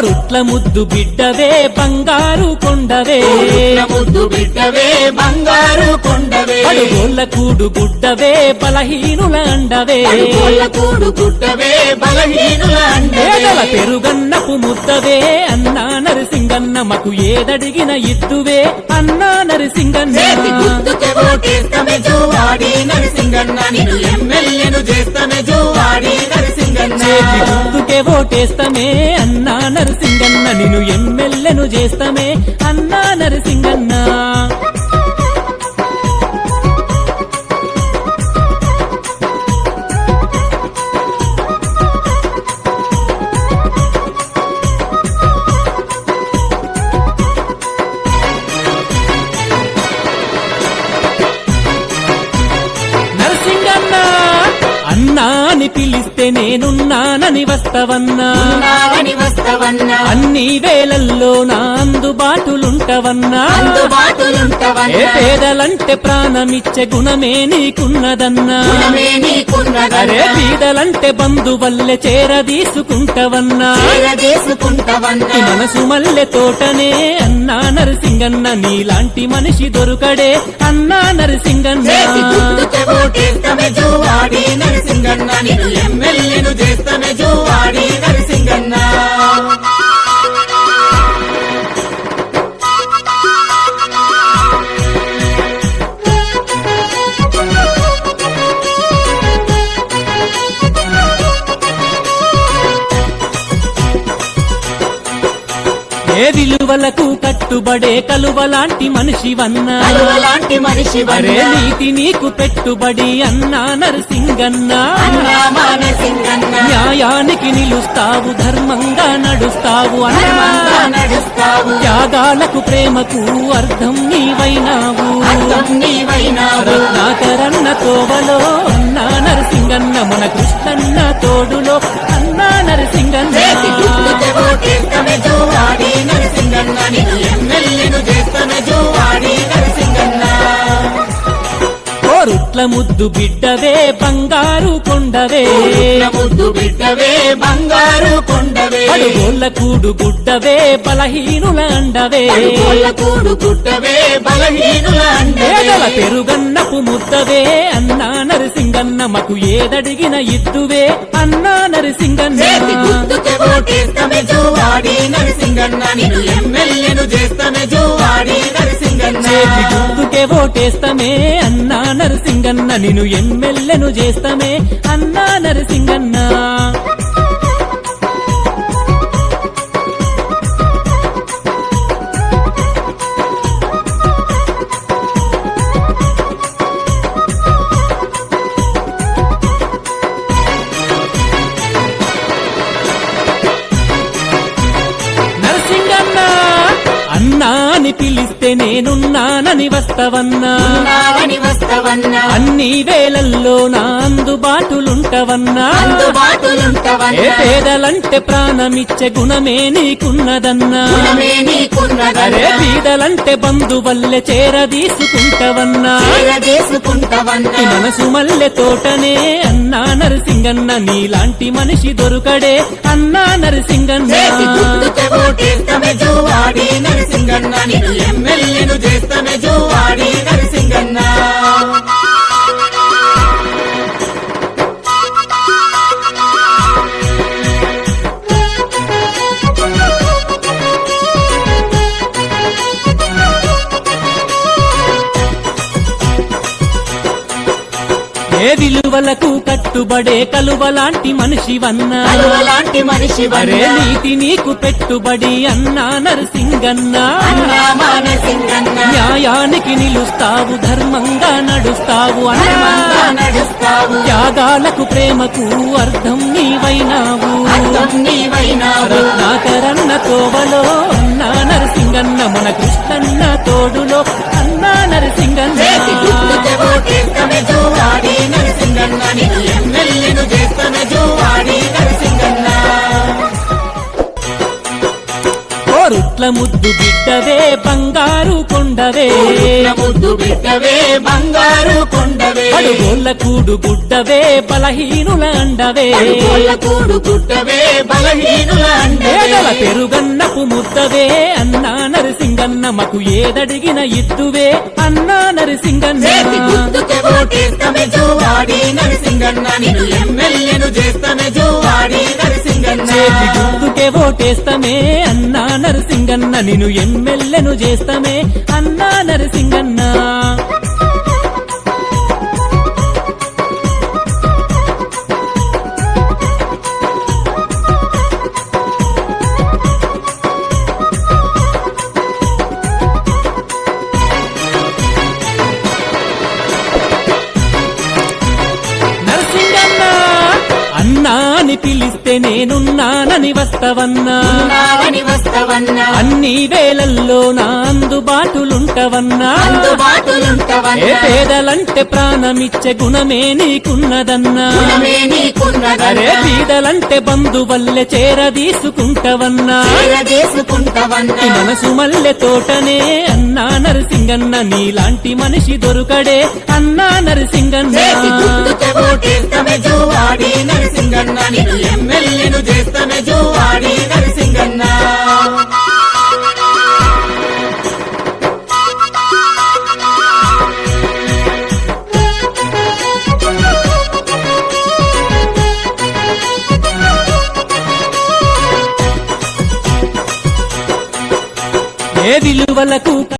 కోరుట్ల ముద్దు బిడ్డవే బంగారు కొండవే. ముద్దు బిడ్డవే బంగారు కొండవే. అడుగోళ్ళ కూడు గుడ్డవే బలహీనుల అండవే. కూడు గుడ్డవే బలహీనుల అండవే. పెరుగన్నపు ముద్దవే అన్నా నరసింగన్న మకు ఏదడిగిన ఇద్దువే. అన్నా నరసింగన్న. ఓటేస్తమే నరసింగన్న నిన్ను ఎమ్మెల్యేను చేస్తమే జోవాడి నరసింగన్న. చేతి గుర్తుకే ఓటేస్తమే. అన్నా నరసింగన్న నిన్ను ఎమ్మెల్యేను చేస్తామే. అన్నా నరసింగన్నా. అని పిలిస్తే నేనున్నానని వస్తవన్నా? అన్ని వేళల్లో నా అందుబాటులుంటవన్నా? ఏ పేదలంటే ప్రాణమిచ్చే గుణమే నీకున్నదన్నా? అరే బీదలంటే బంధువల్లే చేరదీసుకుంటవన్నా? మనసు మల్లె తోటనే అన్నా నరసింగన్న నీలాంటి మనిషి దొరుకడే అన్నా నరసింగన్న. నరసింగన్న ఏ విలువలకు కట్టుబడే కలువలాంటి మనిషివన్నా అలువలాంటి మనిషి అరే నీతి నీకు పెట్టుబడి అన్నా నరసింగన్న. న్యాయానికి నిలుస్తావు ధర్మంగా నడుస్తావు అన్నా. నడుస్తావు. త్యాగాలకు ప్రేమకు అర్థం నీవైనావు. అర్థం నీవైనావు. రత్నాకరన్న తోవలో అన్నా నరసింగన్న మన కృష్ణన్న తోడులో అన్నా నరసింగన్న. కోరుట్ల ముద్దు బిడ్డవే బంగారు కొండవే. ముద్దు బిడ్డవే బంగారు కొండవే. అడుగోళ్ళ కూడు గుడ్డవే బలహీనుల అండవే. కూడు గుడ్డవే బలహీనుల పేదల అండవే పెరుగన్నపు ముద్దవే అన్నా నరసింగన్న మకు ఏదడిగిన ఇద్దువే అన్నా నరసింగన్న. నరసింగన్న నిన్ను ఎమ్మెల్యేను చేస్తమే జోవాడి నరసింగన్న. చేతి గుర్తుకే ఓటేస్తమే అన్నా నరసింగన్న నిన్ను ఎమ్మెల్యేను చేస్తమే అన్నా నరసింగన్నా. అని పిలిస్తే నేనున్నానని వస్తవన్నా. అన్ని వేళల్లో నా అందుబాటులుంటవన్నా. ఏ పేదలంటే ప్రాణమిచ్చే గుణమే నీకున్నదన్నా. అరే బీదలంటే బంధువల్లే చేరదీసుకుంటవన్నా. మనసు మల్లె తోటనే అన్నా నరసింగన్న నీలాంటి మనిషి దొరుకడే అన్నా నరసింగన్న. నరసింగన్న ఎమ్మెల్యేను చేస్తమే ఏ విలువలకు కట్టుబడే కలువలాంటి మనిషివన్నా అలువలాంటి మనిషి అరే నీతి నీకు పెట్టుబడి అన్నా నరసింగన్న. న్యాయానికి నిలుస్తావు ధర్మంగా నడుస్తావు అన్నా. నడుస్తావు. త్యాగాలకు ప్రేమకు అర్థం నీవైనావు. రత్నాకరన్న తోవలో అన్నా నరసింగన్న మన కృష్ణన్న తోడులో అన్నా నరసింగన్న. నరసింగన్న ఓరుట్ల ముద్దు బిడ్డవే బంగారు కొండవే. ముద్దు బిడ్డవే బంగారు కొండవే. అడుగోళ్ళ కూడు గుడ్డవే బలహీనుల అండవే. కూడు గుడ్డవే బలహీనుల అండవే. పెరుగన్నపు ముద్దవే అన్నా నరసింగన్న మకు ఏదడిగిన ఇద్దువే. అన్నా నరసింగన్న. నరసింగన్న నిన్ను ఎమ్మెల్యేను చేస్తమే జోవాడి నరసింగన్న. చేతి గుర్తుకే ఓటేస్తమే. అన్నా నరసింగన్న నిన్ను ఎమ్మెల్యేను చేస్తమే. అన్నా నరసింగన్న నరసింగన్న పిలిస్తే నేనున్నానని వస్తవన్నా. అన్ని వేళల్లో నా అందుబాటులుంటవన్నా. ఏ పేదలంటే ప్రాణమిచ్చే గుణమే నీకున్నదన్నా. అరే బీదలంటే బంధువల్లే చేరదీసుకుంటవన్నా. మనసు మల్లె తోటనే అన్నా నరసింగన్న నీలాంటి మనిషి దొరుకడే అన్నా నరసింగన్న. నరసింగన్న నిన్ను ఎమ్మెల్యేను చేస్తమే జోవాడి నరసింగన్న. ఏ విలువలకు